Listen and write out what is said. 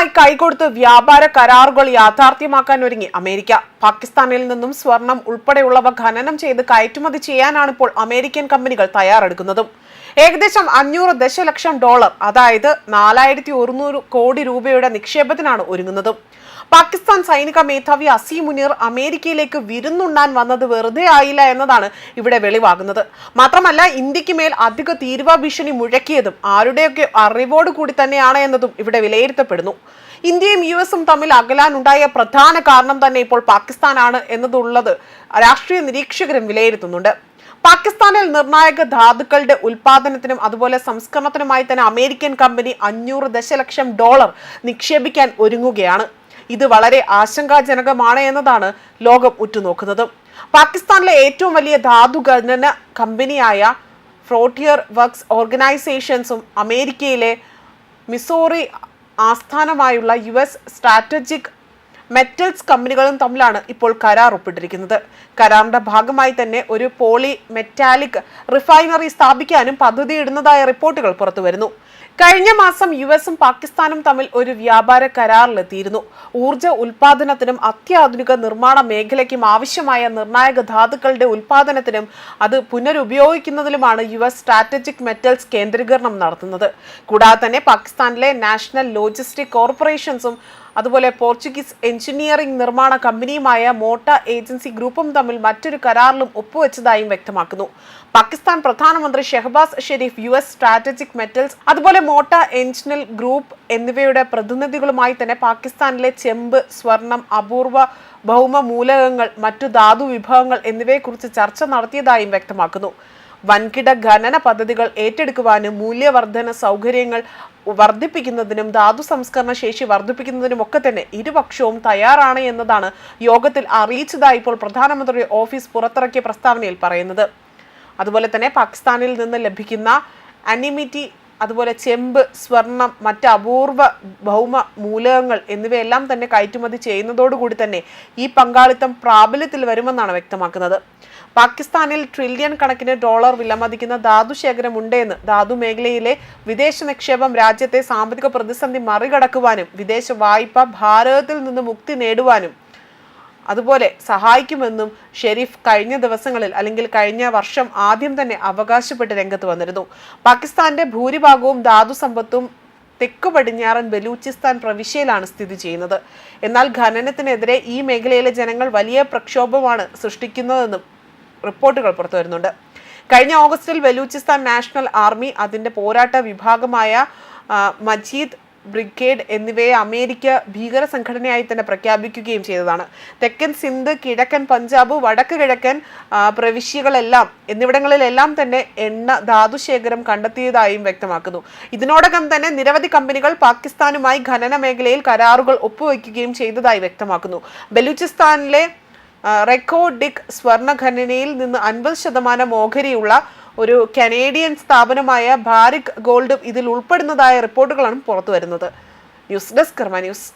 ഇറാനുമായി കൈകൊടുത്ത് വ്യാപാര കരാറുകൾ യാഥാർത്ഥ്യമാക്കാൻ ഒരുങ്ങി അമേരിക്ക. പാകിസ്ഥാനിൽ നിന്നും സ്വർണം ഉൾപ്പെടെയുള്ളവ ഖനനം ചെയ്ത് കയറ്റുമതി ചെയ്യാനാണ് ഇപ്പോൾ അമേരിക്കൻ കമ്പനികൾ തയ്യാറെടുക്കുന്നതും. ഏകദേശം അഞ്ഞൂറ് ദശലക്ഷം ഡോളർ അതായത് നാലായിരത്തി ഒരുന്നൂറ് കോടി രൂപയുടെ നിക്ഷേപത്തിനാണ് ഒരുങ്ങുന്നതും. പാകിസ്ഥാൻ സൈനിക മേധാവി അസീം മുനീർ അമേരിക്കയിലേക്ക് വിരുന്നുണ്ണാൻ വന്നത് വെറുതെ ആയില്ല എന്നതാണ് ഇവിടെ വെളിവാകുന്നത്. മാത്രമല്ല ഇന്ത്യയ്ക്ക് മേൽ അധിക തീരുവ ഭീഷണി മുഴക്കിയതും ആരുടെയൊക്കെ അറിവോട് കൂടി തന്നെയാണ് എന്നതും ഇവിടെ വിലയിരുത്തപ്പെടുന്നു. ഇന്ത്യയും യു എസും തമ്മിൽ അകലാനുണ്ടായ പ്രധാന കാരണം തന്നെ ഇപ്പോൾ പാകിസ്ഥാനാണ് എന്നതുള്ളത് രാഷ്ട്രീയ നിരീക്ഷകരും വിലയിരുത്തുന്നുണ്ട്. പാകിസ്ഥാനിൽ നിർണായക ധാതുക്കളുടെ ഉൽപാദനത്തിനും അതുപോലെ സംസ്കരണത്തിനുമായി തന്നെ അമേരിക്കൻ കമ്പനി അഞ്ഞൂറ് ദശലക്ഷം ഡോളർ നിക്ഷേപിക്കാൻ ഒരുങ്ങുകയാണ്. ഇത് വളരെ ആശങ്കാജനകമാണ് എന്നതാണ് ലോകം ഉറ്റുനോക്കുന്നത്. പാകിസ്ഥാനിലെ ഏറ്റവും വലിയ ധാതു ഖനന കമ്പനിയായ ഫ്രോട്ടിയർ വർക്ക്സ് ഓർഗനൈസേഷൻസും അമേരിക്കയിലെ മിസോറി ആസ്ഥാനമായുള്ള യു എസ് സ്ട്രാറ്റജിക് മെറ്റൽസ് കമ്പനികളും തമ്മിലാണ് ഇപ്പോൾ കരാർ ഒപ്പിട്ടിരിക്കുന്നത്. കരാറിന്റെ ഭാഗമായി തന്നെ ഒരു പോളി മെറ്റാലിക് റിഫൈനറി സ്ഥാപിക്കാനും പദ്ധതിയിടുന്നതായ റിപ്പോർട്ടുകൾ പുറത്തുവരുന്നു. കഴിഞ്ഞ മാസം യു എസും പാകിസ്ഥാനും തമ്മിൽ ഒരു വ്യാപാര കരാറിലെത്തിയിരുന്നു. ഊർജ ഉൽപാദനത്തിനും അത്യാധുനിക നിർമ്മാണ മേഖലയ്ക്കും ആവശ്യമായ നിർണായക ധാതുക്കളുടെ ഉൽപാദനത്തിനും അത് പുനരുപയോഗിക്കുന്നതിലുമാണ് യു എസ് സ്ട്രാറ്റജിക് മെറ്റൽസ് കേന്ദ്രീകരണം നടത്തുന്നത്. കൂടാതെ തന്നെ പാകിസ്ഥാനിലെ നാഷണൽ ലോജിസ്റ്റിക് കോർപ്പറേഷൻസും അതുപോലെ പോർച്ചുഗീസ് എഞ്ചിനീയറിംഗ് നിർമ്മാണ കമ്പനിയുമായ മോട്ട ഏജൻസി ഗ്രൂപ്പും തമ്മിൽ മറ്റൊരു കരാറിലും ഒപ്പുവെച്ചതായും വ്യക്തമാക്കുന്നു. പാകിസ്ഥാൻ പ്രധാനമന്ത്രി Shehbaz Sharif U S strategic metals അതുപോലെ മോട്ട എഞ്ചിനൽ ഗ്രൂപ്പ് എന്നിവയുടെ പ്രതിനിധികളുമായി തന്നെ പാകിസ്ഥാനിലെ ചെമ്പ് സ്വർണം അപൂർവ ഭൗമ മൂലകങ്ങൾ മറ്റു ധാതു വിഭവങ്ങൾ എന്നിവയെക്കുറിച്ച് ചർച്ച നടത്തിയതായും വ്യക്തമാക്കുന്നു. വൻകിട ഖനന പദ്ധതികൾ ഏറ്റെടുക്കുവാനും മൂല്യവർദ്ധന സൗകര്യങ്ങൾ വർദ്ധിപ്പിക്കുന്നതിനും ധാതു സംസ്കരണ ശേഷി വർദ്ധിപ്പിക്കുന്നതിനും ഒക്കെ തന്നെ ഇരുപക്ഷവും തയ്യാറാണ് എന്നതാണ് യോഗത്തിൽ അറിയിച്ചതായി ഇപ്പോൾ പ്രധാനമന്ത്രി ഓഫീസ് പുറത്തിറക്കിയ പ്രസ്താവനയിൽ പറയുന്നത്. അതുപോലെ തന്നെ പാകിസ്ഥാനിൽ നിന്ന് ലഭിക്കുന്ന അനിമിറ്റി അതുപോലെ ചെമ്പ് സ്വർണം മറ്റ് അപൂർവ ഭൗമ മൂലകങ്ങൾ എന്നിവയെല്ലാം തന്നെ കയറ്റുമതി ചെയ്യുന്നതോടുകൂടി തന്നെ ഈ പങ്കാളിത്തം പ്രാബല്യത്തിൽ വരുമെന്നാണ് വ്യക്തമാക്കുന്നത്. പാകിസ്ഥാനിൽ ട്രില്യൺ കണക്കിന് ഡോളർ വിലമതിക്കുന്ന ധാതു ശേഖരമുണ്ടെന്ന് ധാതു മേഖലയിലെ വിദേശ നിക്ഷേപം രാജ്യത്തെ സാമ്പത്തിക പ്രതിസന്ധി മറികടക്കുവാനും വിദേശ വായ്പ ഭാരതത്തിൽ നിന്ന് മുക്തി നേടുവാനും അതുപോലെ സഹായിക്കുമെന്നും ഷെരീഫ് കഴിഞ്ഞ ദിവസങ്ങളിൽ അല്ലെങ്കിൽ കഴിഞ്ഞ വർഷം ആദ്യം തന്നെ അവകാശപ്പെട്ട് രംഗത്ത് വന്നിരുന്നു. പാകിസ്ഥാന്റെ ഭൂരിഭാഗവും ധാതു സമ്പത്തും തെക്കു പടിഞ്ഞാറൻ ബലൂചിസ്ഥാൻ പ്രവിശ്യയിലാണ് സ്ഥിതി ചെയ്യുന്നത്. എന്നാൽ ഖനനത്തിനെതിരെ ഈ മേഖലയിലെ ജനങ്ങൾ വലിയ പ്രക്ഷോഭമാണ് സൃഷ്ടിക്കുന്നതെന്നും റിപ്പോർട്ടുകൾ പുറത്തുവരുന്നുണ്ട്. കഴിഞ്ഞ ഓഗസ്റ്റിൽ ബലൂചിസ്ഥാൻ നാഷണൽ ആർമി അതിന്റെ പോരാട്ട വിഭാഗമായ മജീദ് ബ്രിഗേഡ് എന്നിവയെ അമേരിക്ക ഭീകര സംഘടനയായി തന്നെ പ്രഖ്യാപിക്കുകയും ചെയ്തതാണ്. തെക്കൻ സിന്ധ് കിഴക്കൻ പഞ്ചാബ് വടക്ക് കിഴക്കൻ പ്രവിശ്യകളെല്ലാം എന്നിവിടങ്ങളിലെല്ലാം തന്നെ എണ്ണ ധാതുശേഖരം കണ്ടെത്തിയതായും വ്യക്തമാക്കുന്നു. ഇതിനോടകം തന്നെ നിരവധി കമ്പനികൾ പാകിസ്ഥാനുമായി ഖനന മേഖലയിൽ കരാറുകൾ ഒപ്പുവയ്ക്കുകയും ചെയ്തതായി വ്യക്തമാക്കുന്നു. ബലൂചിസ്ഥാനിലെ റെക്കോഡിക് സ്വർണ ഖനനയിൽ നിന്ന് അൻപത് ശതമാനം ഓഹരിയുള്ള ഒരു കനേഡിയൻ സ്ഥാപനമായ ഭാരിക് ഗോൾഡും ഇതിൽ ഉൾപ്പെടുന്നതായ റിപ്പോർട്ടുകളാണ് പുറത്തു വരുന്നത് ന്യൂസ് ഡെസ്ക് കർമ്മ ന്യൂസ്.